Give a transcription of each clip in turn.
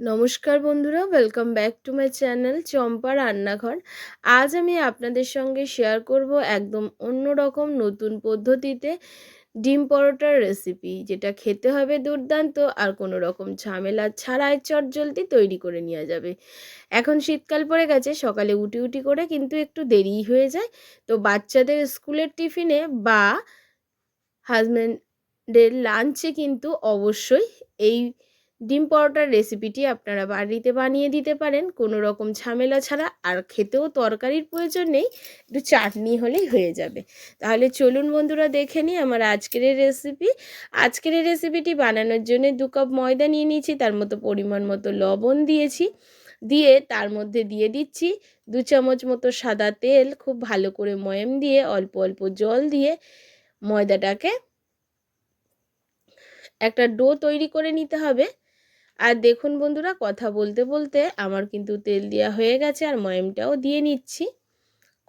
নমস্কার বন্ধুরা welcome back to my channel Champa রান্নাঘর। আজ আমি আপনাদের সঙ্গে শেয়ার করব একদম অন্যরকম নতুন পদ্ধতিতে ডিম পরোটার রেসিপি যেটা খেতে হবে দুর্দান্ত আর কোনো রকম ঝামেলা ছাড়াই চটজলদি তৈরি করে নেওয়া যাবে। এখন শীতকাল পড়ে গেছে, সকালে উটি উটি করে কিন্তু একটু দেরি হয়ে যায়, তো বাচ্চাদের স্কুলের টিফিনে বা হাজব্যান্ডের লাঞ্চে কিন্তু অবশ্যই এই ডিম পরোটার রেসিপিটি আপনারা বাড়িতে বানিয়ে দিতে পারেন। কোনো রকম ঝামেলা ছাড়া। আর খেতেও তরকারির প্রয়োজন নেই। একটু চাটনি হলেই হয়ে যাবে। তাহলে চলুন বন্ধুরা, দেখে নিই আমার আজকের রেসিপি আজকের রেসিপিটি বানানোর জন্য দু কাপ ময়দা নিয়ে নিয়েছি। তার মতো পরিমাণ মতো লবণ দিয়েছি। দিয়ে তার মধ্যে দিয়ে দিচ্ছি দু চামচ মতো সাদা তেল, খুব ভালো করে ময়ম দিয়ে, অল্প অল্প জল দিয়ে ময়দাটাকে একটা ডো তৈরি করে নিতে হবে। আর দেখুন বন্ধুরা, কথা বলতে বলতে আমার কিন্তু তেল দেওয়া হয়ে গেছে আর ময়েমটাও দিয়ে নিচ্ছি।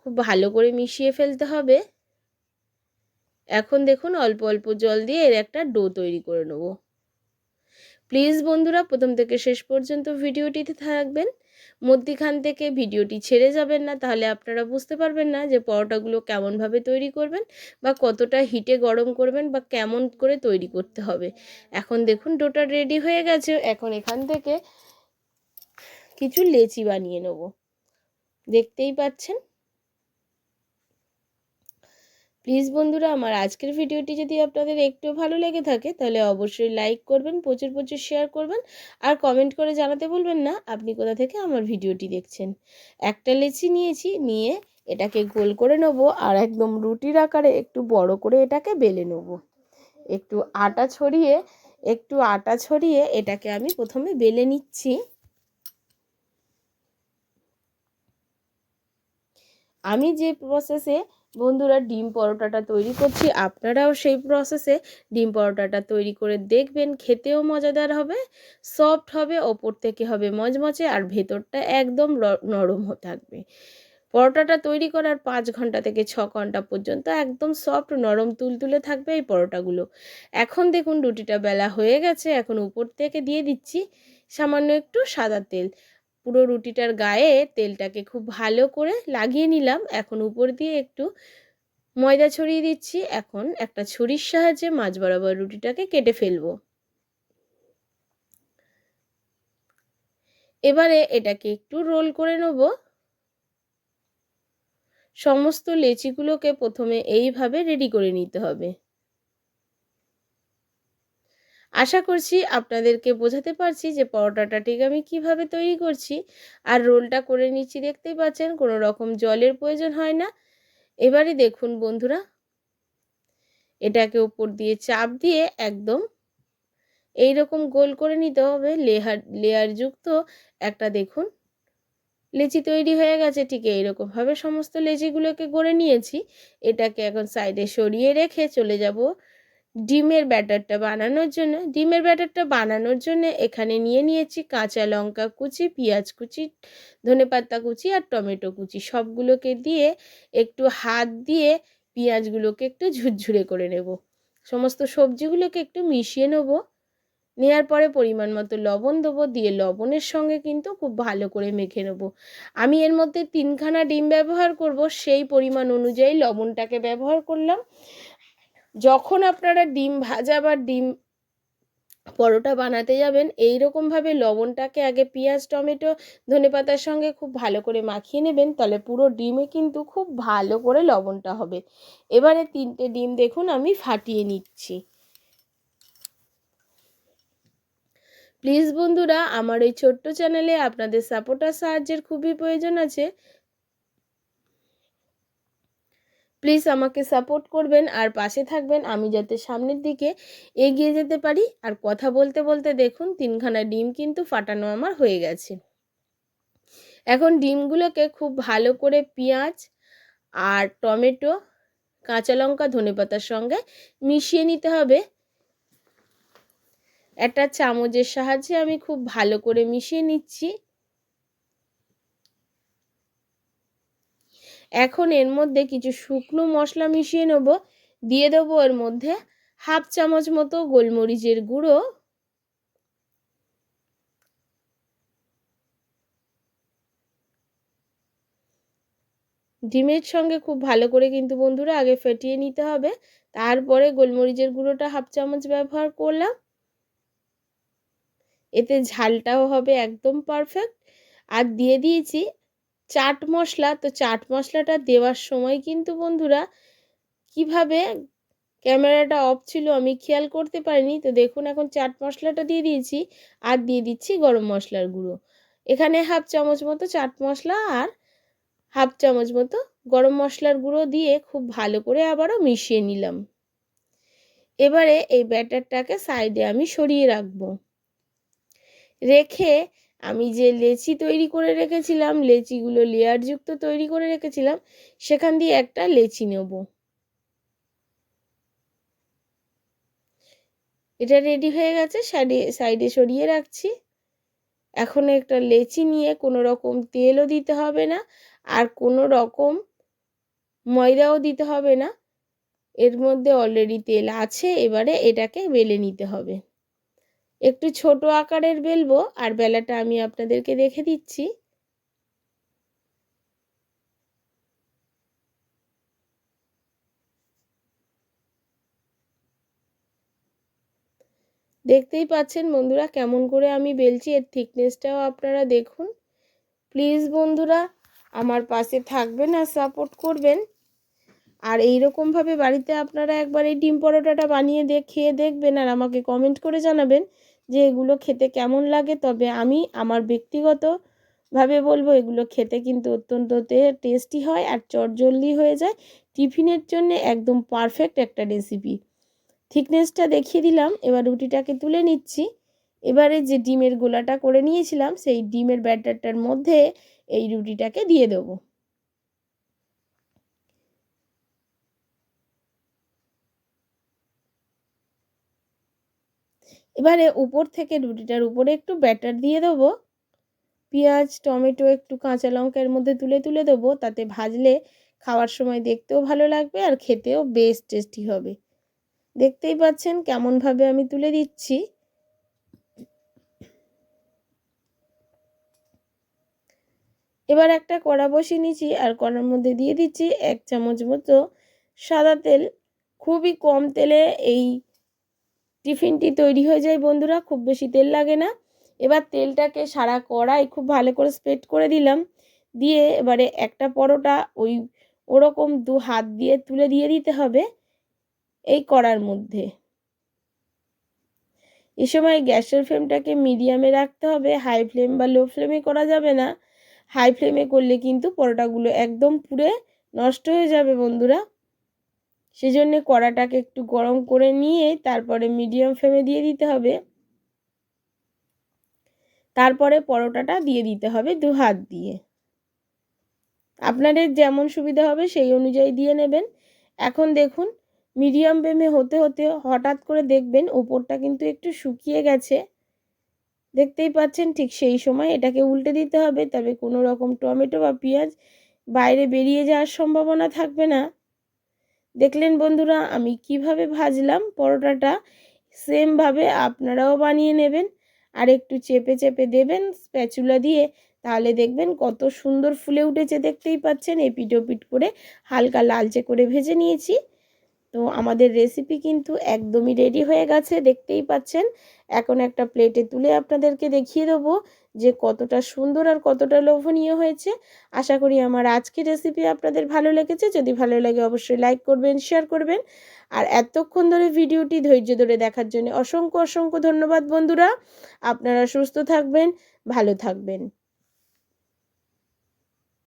খুব ভালো করে মিশিয়ে ফেলতে হবে। এখন দেখুন অল্প অল্প জল দিয়ে এর একটা ডো তৈরি করে নেব। প্লিজ বন্ধুরা, প্রথম থেকে শেষ পর্যন্ত ভিডিওটিতে থাকবেন। মধ্যিখান থেকে ভিডিওটি ছেড়ে যাবেন না, তাহলে আপনারা বুঝতে পারবেন না যে পরোটাগুলো কেমনভাবে তৈরি করবেন বা কতটা হিটে গরম করবেন বা কেমন করে তৈরি করতে হবে। এখন দেখুন ডোটা রেডি হয়ে গেছে, এখন এখান থেকে কিছু লেচি বানিয়ে নেব। দেখতেই পাচ্ছেন? প্লিজ বন্ধুরা, আমার আজকের ভিডিওটি যদি আপনাদের একটু ভালো লেগে থাকে, তাহলে অবশ্যই লাইক করবেন, প্রচুর প্রচুর শেয়ার করবেন, আর কমেন্ট করে জানাতে বলবেন না, আপনি কোথা থেকে আমার ভিডিওটি দেখছেন। একটা লেচি নিয়েছি, নিয়ে এটাকে গোল করে নেব, আর একদম রুটির আকারে একটু বড় করে এটাকে বেলে নেব। একটু আটা ছড়িয়ে, একটু আটা ছড়িয়ে এটাকে আমি প্রথমে বেলে নিচ্ছি। আমি যে প্রসেসে বন্ধুরা, ডিম পরোটাটা তৈরি করছি। আপনারাও সেই প্রসেসে ডিম পরোটাটা তৈরি করে দেখবেন, খেতেও মজাদার হবে সফট হবে, ওপর থেকে হবে মজমচে আর ভেতরটা একদম নরম থাকবে। পরোটাটা তৈরি করার পাঁচ ঘণ্টা থেকে ছ ঘণ্টা পর্যন্ত একদম সফট নরম, তুলতুলে থাকবে এই পরোটাগুলো। এখন দেখুন, রুটিটা বেলা হয়ে গেছে। এখন উপর থেকে দিয়ে দিচ্ছি সামান্য একটু সাদা তেল। পুরো রুটিটার গায়ে তেলটাকে খুব ভালো করে লাগিয়ে নিলাম। এখন উপর দিয়ে একটু ময়দা ছড়িয়ে দিচ্ছি। এখন একটা ছুরির সাহায্যে মাছ বরাবর রুটিটাকে কেটে ফেলব। এবারে এটাকে একটু রোল করে নেব। সমস্ত লেচিগুলোকে প্রথমে এইভাবে রেডি করে নিতে হবে। আশা করছি আপনাদেরকে বোঝাতে পারছি যে পরোটাটা ঠিক আমি কীভাবে তৈরি করছি। আর রোলটা করে নিচ্ছি দেখতেই পাচ্ছেন, কোনো রকম জলের প্রয়োজন হয় না। এবারে দেখুন বন্ধুরা, এটাকে উপর দিয়ে চাপ দিয়ে একদম এই রকম গোল করে নিতে হবে। লেয়ার লেয়ারযুক্ত একটা দেখুন, লেচি তৈরি হয়ে গেছে। ঠিক এইরকমভাবে সমস্ত লেচিগুলোকে গড়ে নিয়েছি। এটাকে এখন সাইডে সরিয়ে রেখে চলে যাব ডিমের ব্যাটারটা বানানোর জন্য, ডিমের ব্যাটারটা বানানোর জন্য এখানে নিয়ে নিয়েছি কাঁচা লঙ্কা কুচি, পেঁয়াজ কুচি ধনেপাতা কুচি আর টমেটো কুচি। সবগুলোকে দিয়ে একটু হাত দিয়ে পেঁয়াজগুলোকে একটু ঝুরঝুরে করে নেব। সমস্ত সবজিগুলোকে একটু মিশিয়ে নেব। নেওয়ার পরে পরিমাণ মতো লবণ দেবো, দিয়ে লবণের সঙ্গে কিন্তু খুব ভালো করে মেখে নেব। আমি এর মধ্যে তিনখানা ডিম ব্যবহার করব, সেই পরিমাণ অনুযায়ী লবণটাকে ব্যবহার করলাম। যখন আপনারা ডিম ভাজা বা ডিম পরোটা বানাতে যাবেন এই রকমভাবে লবণটাকে আগে পেঁয়াজ, টমেটো, ধনে পাতার সঙ্গে খুব ভালো করে মাখিয়ে নেবেন। তাহলে পুরো ডিমে কিন্তু খুব ভালো করে লবণটা হবে। এবারে তিনটে ডিম দেখুন আমি ফাটিয়ে নিচ্ছি। প্লিজ বন্ধুরা, আমার এই ছোট্ট চ্যানেলে আপনাদের সাপোর্টার সাহায্যের খুবই প্রয়োজন আছে। প্লিজ আমাকে সাপোর্ট করবেন আর পাশে থাকবেন। আমি যাতে সামনের দিকে এগিয়ে যেতে পারি। আর কথা বলতে বলতে দেখুন, তিনখানা ডিম কিন্তু ফাটানো আমার হয়ে গেছে। এখন ডিমগুলোকে খুব ভালো করে পেঁয়াজ আর টমেটো, কাঁচা লঙ্কা, ধনে পাতার সঙ্গে মিশিয়ে নিতে হবে। একটা চামচের সাহায্যে আমি খুব ভালো করে মিশিয়ে নিচ্ছি। এখন এর মধ্যে কিছু শুকনো মশলা মিশিয়ে নেব। দিয়ে দেবো এর মধ্যে হাফ চামচ মতো গোলমরিচের গুঁড়ো। ডিমের সঙ্গে খুব ভালো করে কিন্তু বন্ধুরা আগে ফেটিয়ে নিতে হবে। তারপরে গোলমরিচের গুঁড়োটা হাফ চামচ ব্যবহার করলাম। এতে ঝালটাও হবে একদম পারফেক্ট আর দিয়ে দিয়েছি চাট মশলা, তো চাট মশলাটা দেওয়ার সময় কিন্তু বন্ধুরা কীভাবে ক্যামেরাটা অফ ছিল আমি খেয়াল করতে পারিনি। তো দেখুন এখন চাট মশলাটা দিয়ে দিয়েছি আর দিয়ে দিচ্ছি গরম মশলার গুঁড়ো। এখানে হাফ চামচ মতো চাট মশলা আর হাফ চামচ মতো গরম মশলার গুঁড়ো দিয়ে খুব ভালো করে আবারও মিশিয়ে নিলাম। এবারে এই ব্যাটারটাকে সাইডে আমি সরিয়ে রাখব। রেখে আমি যে লেচি তৈরি করে রেখেছিলাম, লেচিগুলো লেয়ারযুক্ত তৈরি করে রেখেছিলাম, সেখান দিয়ে একটা লেচি নেব। এটা রেডি হয়ে গেছে, সাইডে সাইডে সরিয়ে রাখছি। এখন একটা লেচি নিয়ে কোনো রকম তেলও দিতে হবে না, আর কোনো রকম ময়দাও দিতে হবে না। এর মধ্যে অলরেডি তেল আছে, এবারে এটাকে বেলে নিতে হবে। একটু ছোট আকারের বেলবো আর বেলাটা আমি আপনাদেরকে দেখে দিচ্ছি। দেখতেই পাচ্ছেন বন্ধুরা কেমন করে আমি বেলছি, এর থিকনেসটাও আপনারা দেখুন। প্লিজ বন্ধুরা, আমার পাশে থাকবেন আর সাপোর্ট করবেন। আর এই রকমভাবে বাড়িতে আপনারা একবার এই ডিম পরোটাটা বানিয়ে দেখ, খেয়ে দেখবেন আর আমাকে কমেন্ট করে জানাবেন। যে এগুলো খেতে কেমন লাগে, তবে আমি আমার ব্যক্তিগতভাবে বলব এগুলো খেতে কিন্তু অত্যন্ত টেস্টি হয় আর চটজলদি হয়ে যায়। টিফিনের জন্য একদম পারফেক্ট একটা রেসিপি থিকনেসটা দেখিয়ে দিলাম, এবার রুটিটাকে তুলে নিচ্ছি। এবারে যে ডিমের গোলাটা করে নিয়েছিলাম, সেই ডিমের ব্যাটারটার মধ্যে এই রুটিটাকে দিয়ে দেবো। এবারে উপর থেকে রুটিটার উপরে একটু ব্যাটার দিয়ে দেবো। পেঁয়াজ, টমেটো, একটু কাঁচা লঙ্কার মধ্যে তুলে তুলে দেবো। তাতে ভাজলে খাওয়ার সময় দেখতেও ভালো লাগবে আর খেতেও বেশ টেস্টি হবে। দেখতেই পাচ্ছেন কেমনভাবে আমি তুলে দিচ্ছি। এবার একটা কড়া বসিয়ে নিচ্ছি আর কড়ার মধ্যে দিয়ে দিচ্ছি এক চামচ মতো সাদা তেল। খুবই কম তেলে এই টিফিনটি তৈরি হয়ে যায় বন্ধুরা, খুব বেশি তেল লাগে না। এবার তেলটাকে সারা কড়াই খুব ভালো করে স্প্রেড করে দিলাম। দিয়ে এবারে একটা পরোটা ওই ওরকম দু হাত দিয়ে তুলে দিয়ে দিতে হবে এই কড়ার মধ্যে। এ সময় গ্যাসের ফ্লেমটাকে মিডিয়ামে রাখতে হবে, হাই ফ্লেম বা লো ফ্লেমে করা যাবে না। হাই ফ্লেমে করলে কিন্তু পরোটাগুলো একদম পুড়ে নষ্ট হয়ে যাবে বন্ধুরা। সেজন্য কড়াটাকে একটু গরম করে নিয়ে তারপরে মিডিয়াম ফ্লেমে দিয়ে দিতে হবে। তারপরে পরোটাটা দিয়ে দিতে হবে দু হাত দিয়ে। আপনাদের যেমন সুবিধা হবে সেই অনুযায়ী দিয়ে নেবেন। এখন দেখুন, মিডিয়াম ফ্লেমে হতে হতে হঠাৎ করে দেখবেন ওপরটা কিন্তু একটু শুকিয়ে গেছে। দেখতেই পাচ্ছেন ঠিক সেই সময় এটাকে উল্টে দিতে হবে, তবে কোনো রকম টমেটো বা পেঁয়াজ বাইরে বেরিয়ে যাওয়ার সম্ভাবনা থাকবে না। দেখলেন বন্ধুরা, আমি কীভাবে ভাজলাম পরোটাটা? সেমভাবে আপনারাও বানিয়ে নেবেন। আর একটু চেপে চেপে দেবেন স্প্যাচুলা দিয়ে, তাহলে দেখবেন কত সুন্দর ফুলে উঠেছে, দেখতেই পাচ্ছেন। এপিট ওপিট করে হালকা লালচে করে ভেজে নিয়েছি। তো আমাদের রেসিপি কিন্তু একদমই রেডি হয়ে গেছে, দেখতেই পাচ্ছেন। এখন একটা প্লেটে তুলে আপনাদেরকে দেখিয়ে দেবো। যে কতটা সুন্দর আর কতটা লোভনীয় হয়েছে। আশা করি আমার আজকের রেসিপি আপনাদের ভালো লেগেছে। যদি ভালো লাগে অবশ্যই লাইক করবেন শেয়ার করবেন। আর এতক্ষণ ধরে ভিডিওটি ধৈর্য ধরে দেখার জন্য অসংখ্য অসংখ্য ধন্যবাদ বন্ধুরা। আপনারা সুস্থ থাকবেন, ভালো থাকবেন।